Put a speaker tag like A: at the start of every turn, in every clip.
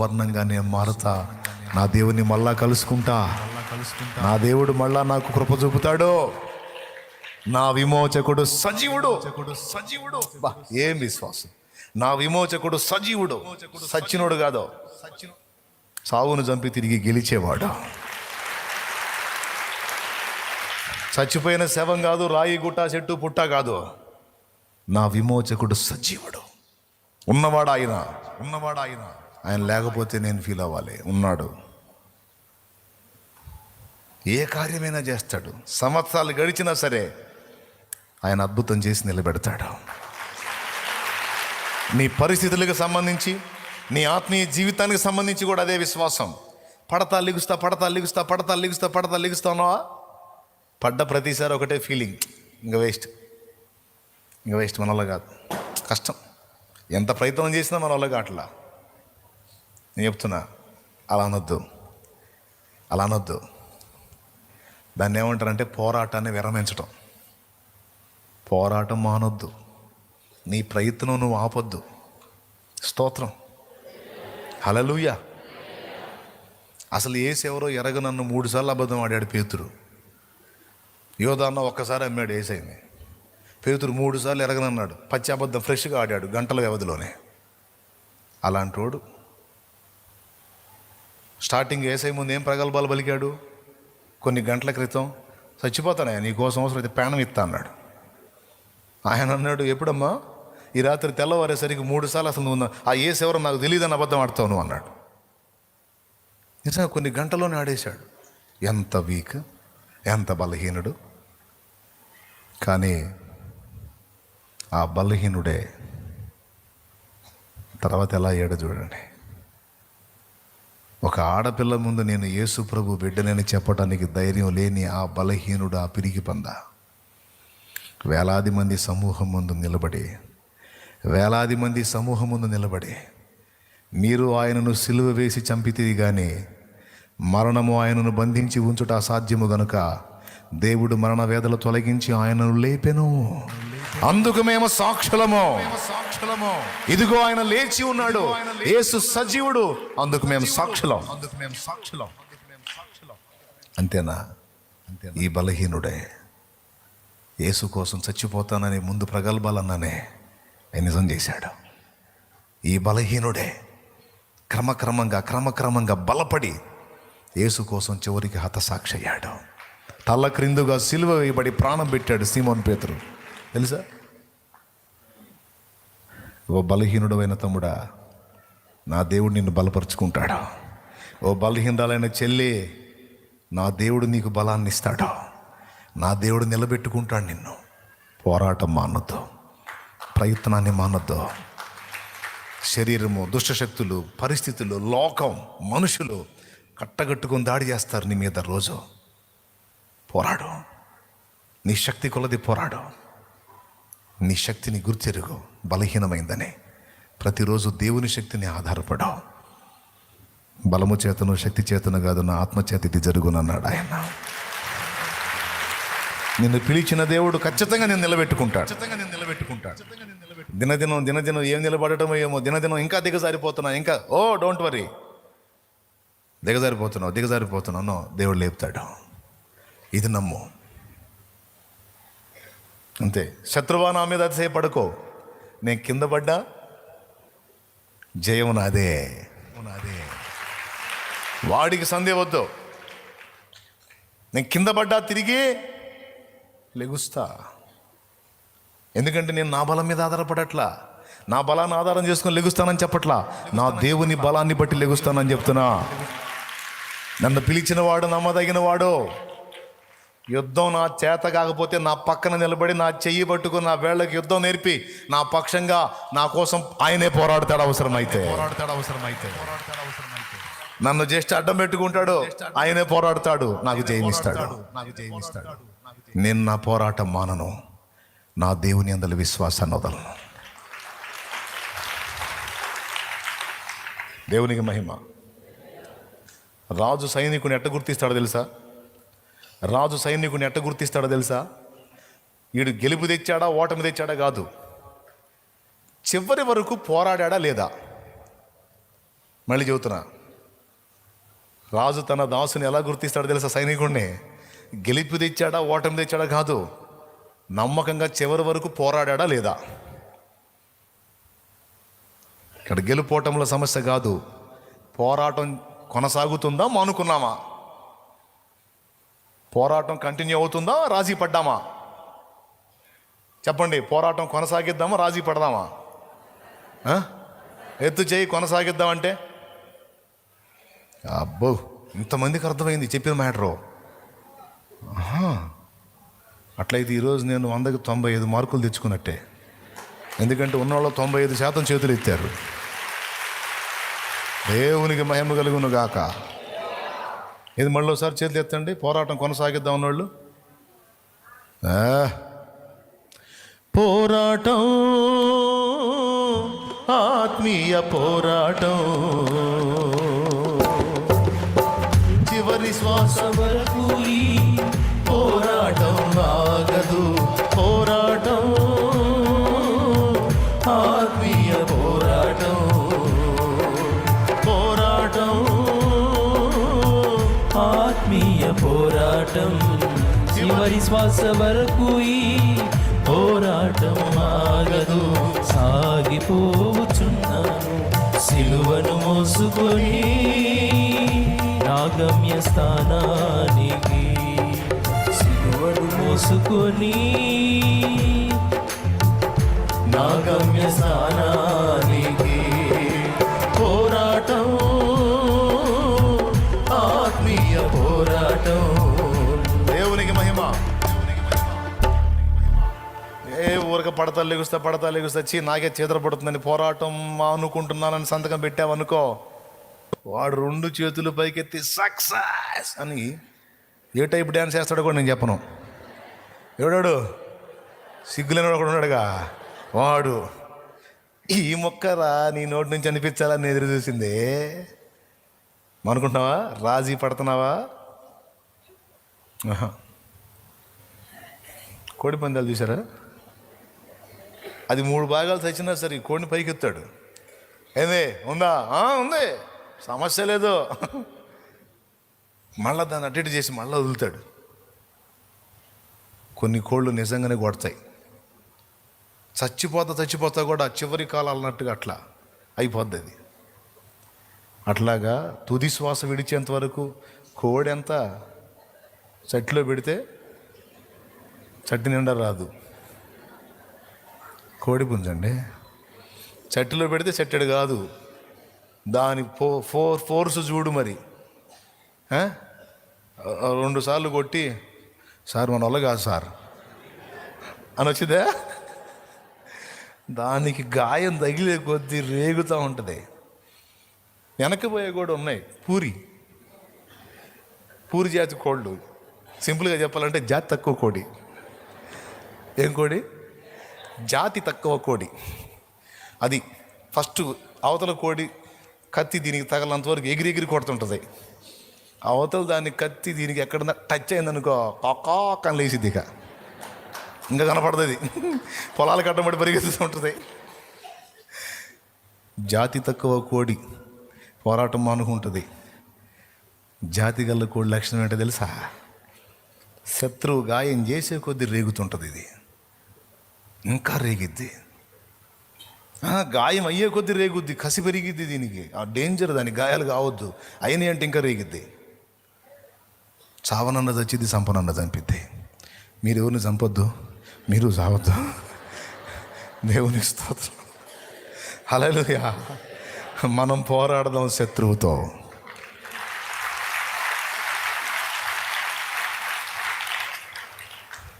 A: వర్ణంగా నేను మారుతా. నా దేవుని మళ్ళా కలుసుకుంటా. నా దేవుడు మళ్ళా నాకు కృప చూపుతాడు. నా విమోచకుడు సజీవుడు. సజీవుడు ఏం విశ్వాసం? నా విమోచకుడు సజీవుడు. సచ్చినుడు కాదు. సావును చంపి తిరిగి గెలిచేవాడు. చచ్చిపోయిన శవం కాదు రాయి గుట్ట చెట్టు పుట్ట కాదు. నా విమోచకుడు సజీవుడు. ఉన్నవాడు ఆయన. ఉన్నవాడు ఆయన. ఆయన లేకపోతే నేను ఫీల్ అవ్వాలి. ఉన్నాడు. ఏ కార్యమైనా చేస్తాడు. సంవత్సరాలు గడిచినా సరే ఆయన అద్భుతం చేసి నిలబెడతాడు. నీ పరిస్థితులకు సంబంధించి నీ ఆత్మీయ జీవితానికి సంబంధించి కూడా అదే విశ్వాసం. పడతా లిగుస్తా పడతా లిగుస్తా పడతా లిగుస్తా పడతా లిగుస్తానో పడ్డ ప్రతిసారి ఒకటే ఫీలింగ్ ఇంకా వేస్ట్ ఇంకా వేస్ట్ మనలో కాదు. కష్టం. ఎంత ప్రయత్నం చేసినా మనలో వల్ల కావట్లా. నేను చెప్తున్నా అలా అనొద్దు. అలా అనొద్దు. దాన్ని ఏమంటారంటే పోరాటాన్ని విరమించటం. పోరాటం మానొద్దు. నీ ప్రయత్నం నువ్వు ఆపొద్దు. స్తోత్రం. హలలుయ అసలు ఏసెవరో ఎరగ నన్ను మూడుసార్లు అబద్ధం ఆడాడు పేతురు. యోధాన్న ఒక్కసారి అమ్మాడు ఏసైని. పేతురు మూడుసార్లు ఎరగనన్నాడు. పచ్చి అబద్ధం ఫ్రెష్గా ఆడాడు గంటల వ్యవధిలోనే. అలాంటోడు స్టార్టింగ్ ఏసై ముందు ఏం ప్రగల్భాలు పలికాడు? కొన్ని గంటల క్రితం చచ్చిపోతానయ్యా నీకోసం అవసరం అయితే ప్రాణం ఇస్తా అన్నాడు. ఆయన అన్నాడు ఎప్పుడమ్మా? ఈ రాత్రి తెల్లవారేసరికి మూడు సార్లు అసలు నువ్వు ఆ ఏసు ఎవరో నాకు తెలియదని అబద్ధం ఆడతావు నువ్వు అన్నాడు. నిజంగా కొన్ని గంటల్లోనే ఆడేశాడు. ఎంత వీక్ ఎంత బలహీనుడు. కానీ ఆ బలహీనుడే తర్వాత ఎలా అయ్యాడో చూడండి. ఒక ఆడపిల్ల ముందు నేను యేసు ప్రభు బిడ్డనని చెప్పడానికి ధైర్యం లేని ఆ బలహీనుడు ఆ పిరిగి పంద. వేలాది మంది సమూహం ముందు నిలబడి వేలాది మంది సమూహం ముందు నిలబడి మీరు ఆయనను సిలువ వేసి చంపితే కానీ మరణము ఆయనను బంధించి ఉంచుట అసాధ్యము గనుక దేవుడు మరణ వేదలు తొలగించి ఆయనను లేపెను. అందుకు మేము సాక్షులము. సాక్షులము ఇదిగో ఆయన లేచి ఉన్నాడు. యేసు సజీవుడు. అందుకు మేము సాక్షులం. అందుకు మేము సాక్షులం అంతేనా? ఈ బలహీనుడే. యేసు కోసం చచ్చిపోతానని ముందు ప్రగల్భాలన్నానే. ఆయన నిజం చేశాడు. ఈ బలహీనుడే. క్రమక్రమంగా క్రమక్రమంగా బలపడి యేసు కోసం చివరికి హతసాక్షి అయ్యాడు. తల్ల క్రిందుగా సిలువ వేయబడి ప్రాణం పెట్టాడు సీమోన్ పేతురు. తెలుసా? ఓ బలహీనుడమైన తమ్ముడా నా దేవుడు నిన్ను బలపరుచుకుంటాడు. ఓ బలహీనరాలైన చెల్లి నా దేవుడు నీకు బలాన్ని ఇస్తాడు నా దేవుడు నిలబెట్టుకుంటాడు నిన్ను. పోరాటం మానొద్దు. ప్రయత్నాన్ని మానొద్దు. శరీరము దుష్టశక్తులు పరిస్థితులు లోకం మనుషులు కట్టగట్టుకుని దాడి చేస్తారు నీ మీద రోజు. పోరాడు. నీ శక్తి కొలది పోరాడు. నీ శక్తిని గుర్తెరుగు బలహీనమైందని. ప్రతిరోజు దేవుని శక్తిని ఆధారపడవు. బలము చేతను శక్తి చేతను కాదు నా ఆత్మచేత ఇది జరుగునన్నాడు ఆయన. నిన్ను పిలిచిన దేవుడు ఖచ్చితంగా నేను నిలబెట్టుకుంటాడు. ఖచ్చితంగా నేను నిలబెట్టుకుంటాడు దినదినం దినదినం ఏం నిలబడటమో ఏమో దినదినం ఇంకా దిగజారిపోతున్నా ఇంకా ఓ డోంట్ వరీ. దిగజారిపోతున్నావు దిగజారిపోతున్నావు నో దేవుడు లేపుతాడు. ఇది నమ్ము. అంతే. శత్రువా నా మీద అతిశయపడుకో నేను కింద పడ్డా? జయం నాదే. నాదే. వాడికి సందేహ వద్దు. నేను కింద పడ్డా తిరిగి లెగుస్తా. ఎందుకంటే నేను నా బలం మీద ఆధారపడట్లా. నా బలాన్ని ఆధారం చేసుకుని లెగుస్తానని చెప్పట్లా. నా దేవుని బలాన్ని బట్టి లెగుస్తానని చెప్తున్నా. నన్ను పిలిచిన వాడు నమ్మదగిన వాడు. యుద్ధం నా చేత కాకపోతే నా పక్కన నిలబడి నా చెయ్యి పట్టుకుని నా వేళ్ళకి యుద్ధం నేర్పి నా పక్షంగా నా కోసం ఆయనే పోరాడతాడు అవసరమైతే. పోరాడతాడు అవసరమైతే. నన్ను జస్ట్ అడ్డం పెట్టుకుంటాడు ఆయనే పోరాడతాడు నాకు జయమిస్తాడు. నాకు జయమిస్తాడు నేను నా పోరాటం మానను నా దేవుని అందరి విశ్వాసాన్ని వదలను. దేవునికి మహిమ. రాజు సైనికుని ఎట్ట గుర్తిస్తాడో తెలుసా? రాజు సైనికుని ఎట్ట గుర్తిస్తాడో తెలుసా? వీడు గెలుపు తెచ్చాడా ఓటమి తెచ్చాడా కాదు. చివరి వరకు పోరాడా లేదా? మళ్ళీ చెబుతున్నా. రాజు తన దాసుని ఎలా గుర్తిస్తాడో తెలుసా సైనికుడిని గెలుపు తెచ్చాడా ఓటమి తెచ్చాడా కాదు. నమ్మకంగా చివరి వరకు పోరాడా లేదా? ఇక్కడ గెలుపోవటంలో సమస్య కాదు. పోరాటం కొనసాగుతుందా మానుకున్నామా? పోరాటం కంటిన్యూ అవుతుందా? రాజీ పడ్డామా? చెప్పండి పోరాటం కొనసాగిద్దామా? రాజీ పడదామా? ఎత్తు చేయి కొనసాగిద్దామంటే? అబ్బో ఇంతమందికి అర్థమైంది చెప్పిన మ్యాటరు. అట్లయితే ఈరోజు నేను వందకి తొంభై ఐదు మార్కులు తెచ్చుకున్నట్టే. ఎందుకంటే ఉన్నవాళ్ళు తొంభై ఐదు శాతం చేతులు ఎత్తారు. దేవునికి మహిమ కలుగును గాక ఇది మళ్ళీ ఒకసారి చేతులు ఎత్తండి పోరాటం కొనసాగిద్దాం ఉన్నోళ్ళు పోరాటం ఆత్మీయ పోరాటం. చివరి శ్వాస వరకు పోరాటం ఆగదు. పోరాటం
B: శ్వాస వరకు ఈ పోరాటం ఆగదు. సాగిపోవచ్చున్నాను సిలువను మోసుకొని నా గమ్య స్థానానికి. సిలువను మోసుకొని నా గమ్య స్థానానికి.
A: పడతా లెగుస్తా పడతా లెగుస్తా. చీ నాకే చేతర పడుతుందని పోరాటం అనుకుంటున్నానని సంతకం పెట్టావనుకో వాడు రెండు చేతులు పైకెత్తి సక్సెస్ అని ఏ టైప్ డ్యాన్స్ చేస్తాడో కూడా నేను చెప్పను. ఎవడాడు? సిగ్గులేని వాడు ఒకడు ఉన్నాడుగా. వాడు ఈ మొక్కరా నీ నోటి నుంచి అనిపించాలని ఎదురు చూసింది. అనుకుంటున్నావా రాజీ పడుతున్నావా? ఆహా. కోడి పందాలు చూసారా అది మూడు భాగాలు తెచ్చినా సరే ఈ కోడిని పైకెత్తాడు. ఏంది? ఉందా? ఉంది. సమస్య లేదు. మళ్ళా దాన్ని అటు ఇటు చేసి మళ్ళీ వదులుతాడు. కొన్ని కోళ్ళు నిజంగానే కొడతాయి. చచ్చిపోతా చచ్చిపోతా కూడా చివరి కాలాలు అన్నట్టుగా అట్లా అయిపోద్ది అది. అట్లాగా తుది శ్వాస విడిచేంత వరకు కోడి ఎంత చట్టిలో పెడితే చట్టి నిండా రాదు. కోడి పుంజండి చెట్టులో పెడితే చెట్టెడు కాదు. దాని ఫో ఫోర్ ఫోర్స్ చూడు మరి. రెండు సార్లు కొట్టి సార్ మన వల్ల కాదు సార్. అని వచ్చిందా? దానికి గాయం తగిలే కొద్దీ రేగుతూ ఉంటుంది. వెనకపోయే కూడా ఉన్నాయి పూరి. పూరి జాతి కోళ్ళు. సింపుల్గా చెప్పాలంటే జాతి తక్కువ కోడి. ఏం కోడి? జాతి తక్కువ కోడి. అది ఫస్ట్ అవతల కోడి కత్తి దీనికి తగలంత వరకు ఎగిరి ఎగిరి కొడుతుంటుంది. అవతల దాన్ని కత్తి దీనికి ఎక్కడ టచ్ అయిందనుకో కాకాక్ అని లేచిద్ది ఇక. ఇంకా కనపడుతుంది పొలాలు కట్టబడి పరిగెత్తుతూ ఉంటుంది. జాతి తక్కువ కోడి పోరాటం అనుకుంటుంది జాతి గల్ల కోడి లక్షణం ఏంటో తెలుసా? శత్రువు గాయం చేసే కొద్దీ రేగుతుంటుంది ఇది. ఇంకా రేగిద్ది. గాయం అయ్యే కొద్దీ రేగుద్ది కసి పెరిగిద్ది దీనికి. ఆ డేంజర్ దాని గాయాలు కావద్దు. అయినాయి అంటే ఇంకా రేగిద్ది. చావనన్న చచ్చిద్ది సంపనన్న చంపిద్ది మీరు ఎవరిని చంపొద్దు మీరు చావద్దు. దేవుని స్తోత్రం. హల్లెలూయా. మనం పోరాడదాం శత్రువుతో.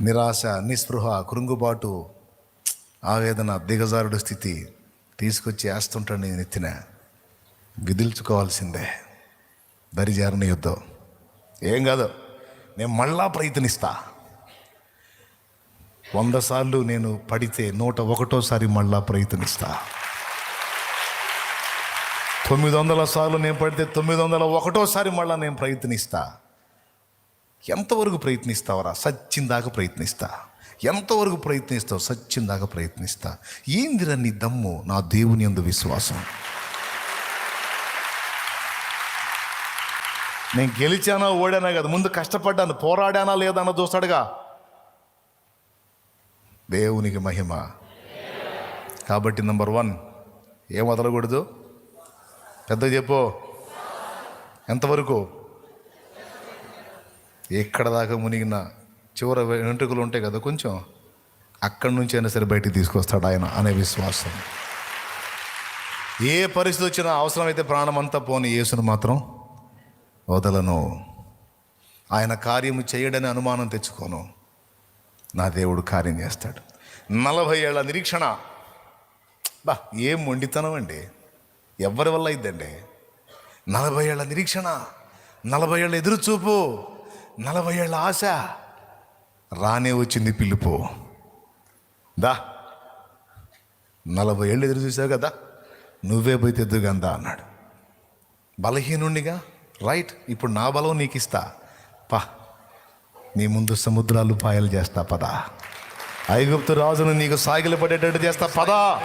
A: నిరాశ నిస్పృహ కృంగుబాటు. ఆవేదన దిగజారుడు స్థితి తీసుకొచ్చి వేస్తుంటాడు నేను ఎత్తిన. విదిల్చుకోవాల్సిందే. దరిజారిన యుద్ధం. ఏం కాదు నేను మళ్ళా ప్రయత్నిస్తా. వంద సార్లు నేను పడితే నూట ఒకటోసారి మళ్ళా ప్రయత్నిస్తా. తొమ్మిది వందల సార్లు నేను పడితే తొమ్మిది వందల ఒకటోసారి మళ్ళా నేను ప్రయత్నిస్తా. ఎంతవరకు ప్రయత్నిస్తావరా? సచ్చిందాకా ప్రయత్నిస్తా. ఎంతవరకు ప్రయత్నిస్తావు? సచ్చిందాకా ప్రయత్నిస్తా. ఏందిరా నీ దమ్ము నా దేవుని అందు విశ్వాసం? నేను గెలిచానా ఓడానా కదా ముందు కష్టపడ్డాను పోరాడానా లేదా అన్న చూస్తాడుగా దేవునికి మహిమ. కాబట్టి నెంబర్ వన్ ఏం వదలకూడదు? పెద్ద చెప్పు. ఎంతవరకు? ఎక్కడ దాకా మునిగినా. చివర వెంట్రుకలు ఉంటాయి కదా కొంచెం అక్కడి నుంచి అయినా సరే బయటికి తీసుకొస్తాడు ఆయన అనే విశ్వాసం. ఏ పరిస్థితి వచ్చినా అవసరమైతే ప్రాణం అంతా పోని యేసును మాత్రం వదలను. ఆయన కార్యము చేయడని అనుమానం తెచ్చుకోను. నా దేవుడు కార్యం చేస్తాడు. నలభై ఏళ్ళ నిరీక్షణ. బా ఏం మొండితనం అండి. ఎవరి వల్ల అయిద్దండి? నలభై ఏళ్ళ నిరీక్షణ నలభై ఏళ్ళ ఎదురుచూపు నలభై ఏళ్ళ ఆశ. రానే వచ్చింది పిలుపు దా. నలభై ఏళ్ళు ఎదురు చూసావు కదా నువ్వే పోయి తెద్దుగందా అన్నాడు. బలహీనుండిగా రైట్ ఇప్పుడు నా బలం నీకు ఇస్తా పా నీ ముందు సముద్రాలు పాయలు చేస్తా పదా. ఐగుప్తు రాజును నీకు సాగిలు పడేటట్టు చేస్తా పదా.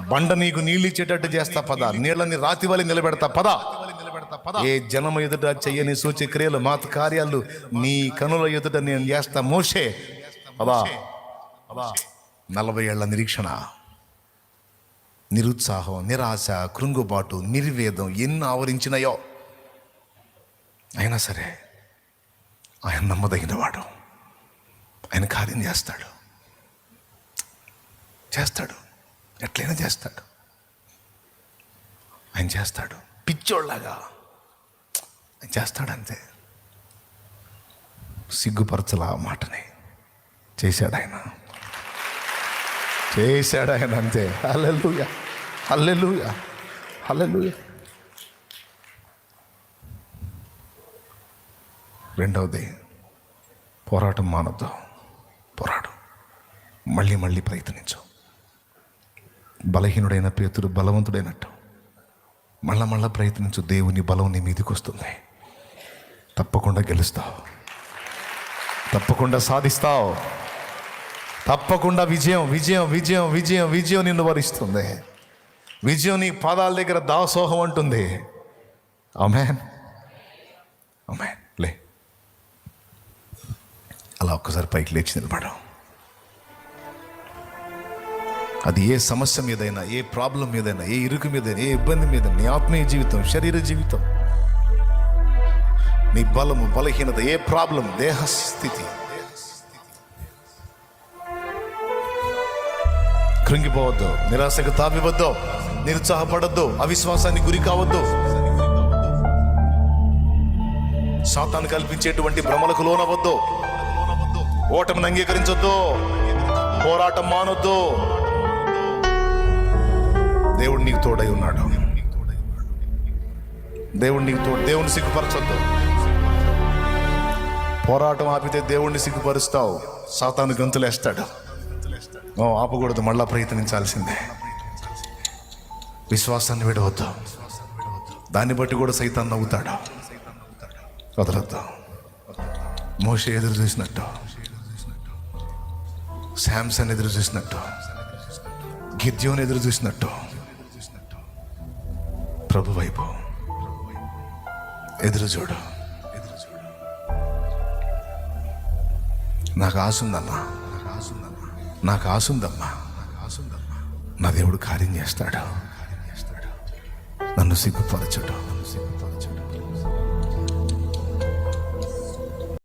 A: బండ నీకు నీళ్ళు ఇచ్చేటట్టు చేస్తా పద. నీళ్ళని రాతి వలి నిలబెడతా పదా. ఏ జనం ఎదుట చెయ్యని సూచక్రియలు మాత కార్యాలు నీ కనుల ఎదుట నేను చేస్తా. మోషే పదా. నలభై ఏళ్ళ నిరీక్షణ నిరుత్సాహం నిరాశ కృంగుబాటు నిర్వేదం ఎన్ని ఆవరించినాయో. అయినా సరే ఆయన నమ్మదగినవాడు ఆయన కార్యం చేస్తాడు. చేస్తాడు. ఎట్లయినా చేస్తాడు. ఆయన చేస్తాడు. పిచ్చోళ్ళలాగా. చేస్తాడంతే. సిగ్గుపరచలా ఆ మాటని. చేశాడు ఆయన. చేశాడు ఆయన అంతే. హల్లెలూయా. హల్లెలూయా. హల్లెలూయా. రెండవది పోరాటం మానవద్దు పోరాడు. మళ్ళీ మళ్ళీ ప్రయత్నించు. బలహీనుడైన పేతుడు బలవంతుడైనట్టు. మళ్ళా మళ్ళా ప్రయత్నించు. దేవుని బలం నీ మీదకి వస్తుంది. తప్పకుండా గెలుస్తావు. తప్పకుండా సాధిస్తావు. తప్పకుండా విజయం విజయం విజయం విజయం విజయం నిన్ను వరిస్తుంది. విజయం నీ పాదాల దగ్గర దాసోహం అంటుంది. అమెన్ అమెన్ లే. అలా ఒక్కసారి పైకి లేచి నిలబడం అది ఏ సమస్య మీదైనా ఏ ప్రాబ్లం మీదైనా ఏ ఇరుకు మీదైనా ఏ ఇబ్బంది మీద నీ ఆత్మీయ జీవితం శరీర జీవితం నీ బలము బలహీనత ఏ ప్రాబ్లం దేహస్థితి కృంగిపోవద్దు నిరాశకు తావివద్దు నిరుత్సాహపడద్దు అవిశ్వాసానికి గురి కావద్దు. సాతాను కల్పించేటువంటి భ్రమలకు లోనవద్దు ఓటమిని అంగీకరించొద్దు. పోరాటం మానొద్దు. దేవుడు నీకు తోడై ఉన్నాడు. దేవుడు నీకు తోడు దేవుని సిగ్గుపరచొద్దు. పోరాటం ఆపితే దేవుణ్ణి సిగ్గుపరుస్తావు. సాతాను గంతులేస్తాడు. ఆపకూడదు మళ్ళా ప్రయత్నించాల్సిందే. విశ్వాసాన్ని విడవద్దు. దాన్ని బట్టి కూడా సైతం నవ్వుతాడు. వదలొద్దు. మోష ఎదురు చూసినట్టు. శాంసన్ ఎదురు చూసినట్టు. గిద్యోన్ ఎదురు చూసినట్టు. ప్రభు వైపు. ఎదురు చూడు. నాకు ఆశ ఉందమ్మా నాకు ఆశ ఉందమ్మా నా దేవుడు కార్యం చేస్తాడు. నన్ను సిగ్గుపరచడం.